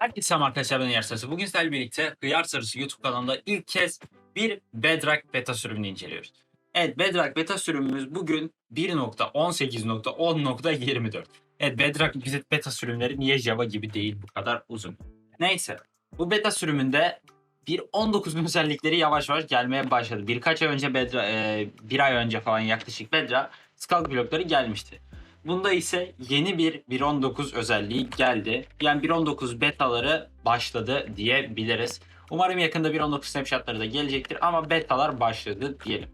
Herkese selam arkadaşlar ben Yer Sarısı. Bugün sizlerle birlikte Hıyar Sarısı YouTube kanalında ilk kez bir Bedrock beta sürümünü inceliyoruz. Evet Bedrock beta sürümümüz bugün 1.18.10.24. Evet Bedrock beta sürümleri niye Java gibi değil bu kadar uzun. Neyse bu beta sürümünde 1.19'un özellikleri yavaş yavaş gelmeye başladı. Birkaç ay önce Bedra, e, bir ay önce falan yaklaşık Bedra Skulk blokları gelmişti. Bunda ise yeni bir 1.19 özelliği geldi. Yani 1.19 betaları başladı diyebiliriz. Umarım yakında 1.19 snapshotları da gelecektir ama betalar başladı diyelim.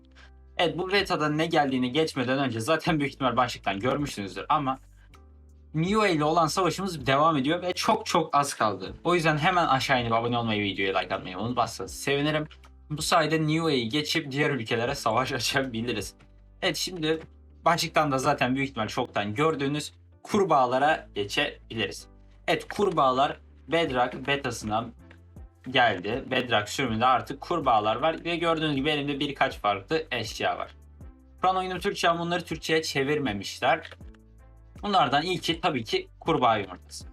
Evet bu betada ne geldiğini geçmeden önce zaten büyük ihtimal başlıktan görmüşsünüzdür ama Neo ile olan savaşımız devam ediyor ve çok çok az kaldı. O yüzden hemen aşağı inip abone olmayı, videoya like atmayı unutmazsanız sevinirim. Bu sayede Neo'yu geçip diğer ülkelere savaş açabiliriz. Evet şimdi başlıktan da zaten büyük ihtimal çoktan gördüğünüz kurbağalara geçebiliriz. Evet kurbağalar Bedrock betasına geldi. Bedrock sürümünde artık kurbağalar var ve gördüğünüz gibi elimde birkaç farklı eşya var. Şu an oyunum Türkçe bunları Türkçe'ye çevirmemişler. Bunlardan ilki tabii ki kurbağa yumurtası.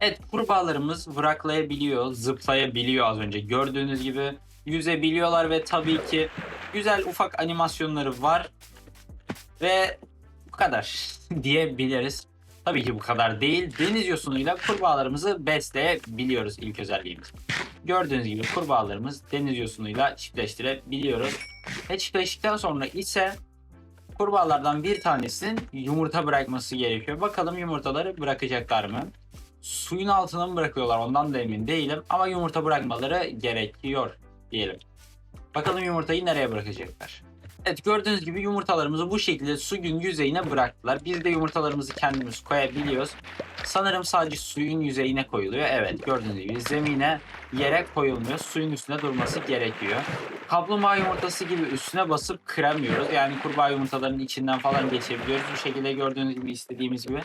Evet kurbağalarımız vraklayabiliyor, zıplayabiliyor az önce gördüğünüz gibi. Yüzebiliyorlar ve tabii ki güzel ufak animasyonları var. Ve bu kadar diyebiliriz. Tabii ki bu kadar değil. Deniz yosunuyla kurbağalarımızı besleyebiliyoruz ilk özelliğimiz. Gördüğünüz gibi kurbağalarımız deniz yosunuyla çiftleştirebiliyoruz. Ve çiftleştikten sonra ise kurbağalardan bir tanesinin yumurta bırakması gerekiyor. Bakalım yumurtaları bırakacaklar mı? Suyun altına mı bırakıyorlar ondan da emin değilim ama yumurta bırakmaları gerekiyor diyelim. Bakalım yumurtayı nereye bırakacaklar? Evet gördüğünüz gibi yumurtalarımızı bu şekilde suyun yüzeyine bıraktılar. Biz de yumurtalarımızı kendimiz koyabiliyoruz. Sanırım sadece suyun yüzeyine koyuluyor. Evet gördüğünüz gibi zemine yere koyulmuyor. Suyun üstünde durması gerekiyor. Kaplumbağa yumurtası gibi üstüne basıp kıramıyoruz. Yani kurbağa yumurtalarının içinden falan geçebiliyoruz. Bu şekilde gördüğünüz gibi istediğimiz gibi.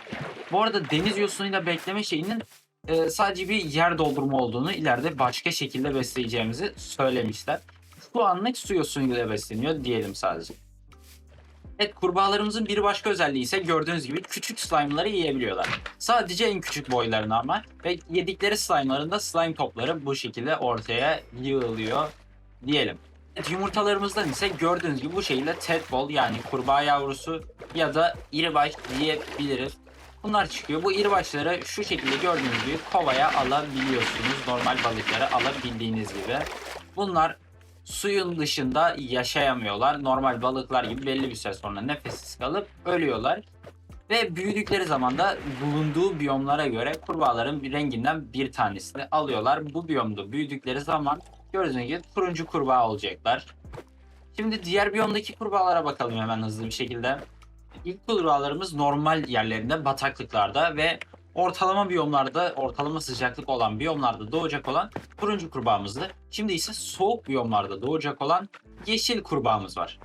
Bu arada deniz yosunuyla bekleme şeyinin e, sadece bir yer doldurma olduğunu ileride başka şekilde besleyeceğimizi söylemişler. Şu anlık su yosunuyla besleniyor diyelim sadece. Evet kurbağalarımızın bir başka özelliği ise gördüğünüz gibi küçük slime'ları yiyebiliyorlar. Sadece en küçük boylarını ama ve yedikleri slime'larında slime topları bu şekilde ortaya yığılıyor diyelim. Evet, yumurtalarımızdan ise gördüğünüz gibi bu şekilde tadpole yani kurbağa yavrusu ya da iribaş diyebiliriz. Bunlar çıkıyor. Bu iribaçları şu şekilde gördüğünüz gibi kovaya alabiliyorsunuz. Normal balıkları alabildiğiniz gibi. Bunlar suyun dışında yaşayamıyorlar. Normal balıklar gibi belli bir süre sonra nefessiz kalıp ölüyorlar. Ve büyüdükleri zaman da bulunduğu biyomlara göre kurbağaların renginden bir tanesini alıyorlar. Bu biyomda büyüdükleri zaman gördüğünüz gibi turuncu kurbağa olacaklar. Şimdi diğer biyomdaki kurbağalara bakalım hemen hızlı bir şekilde. İlk kurbağalarımız normal yerlerinde, bataklıklarda ve ortalama biyomlarda, ortalama sıcaklık olan biyomlarda doğacak olan turuncu kurbağamızdı. Şimdi ise soğuk biyomlarda doğacak olan yeşil kurbağamız var.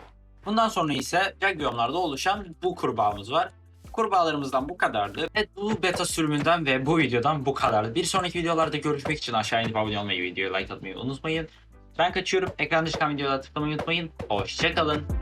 Bundan sonra ise sıcak biyomlarda oluşan bu kurbağamız var. Kurbağalarımızdan bu kadardı. Evet bu beta sürümünden ve bu videodan bu kadardı. Bir sonraki videolarda görüşmek için aşağı inip abone olmayı, videoya like atmayı unutmayın. Ben kaçıyorum. Ekranda çıkan videolara tıklamayı unutmayın. Hoşçakalın.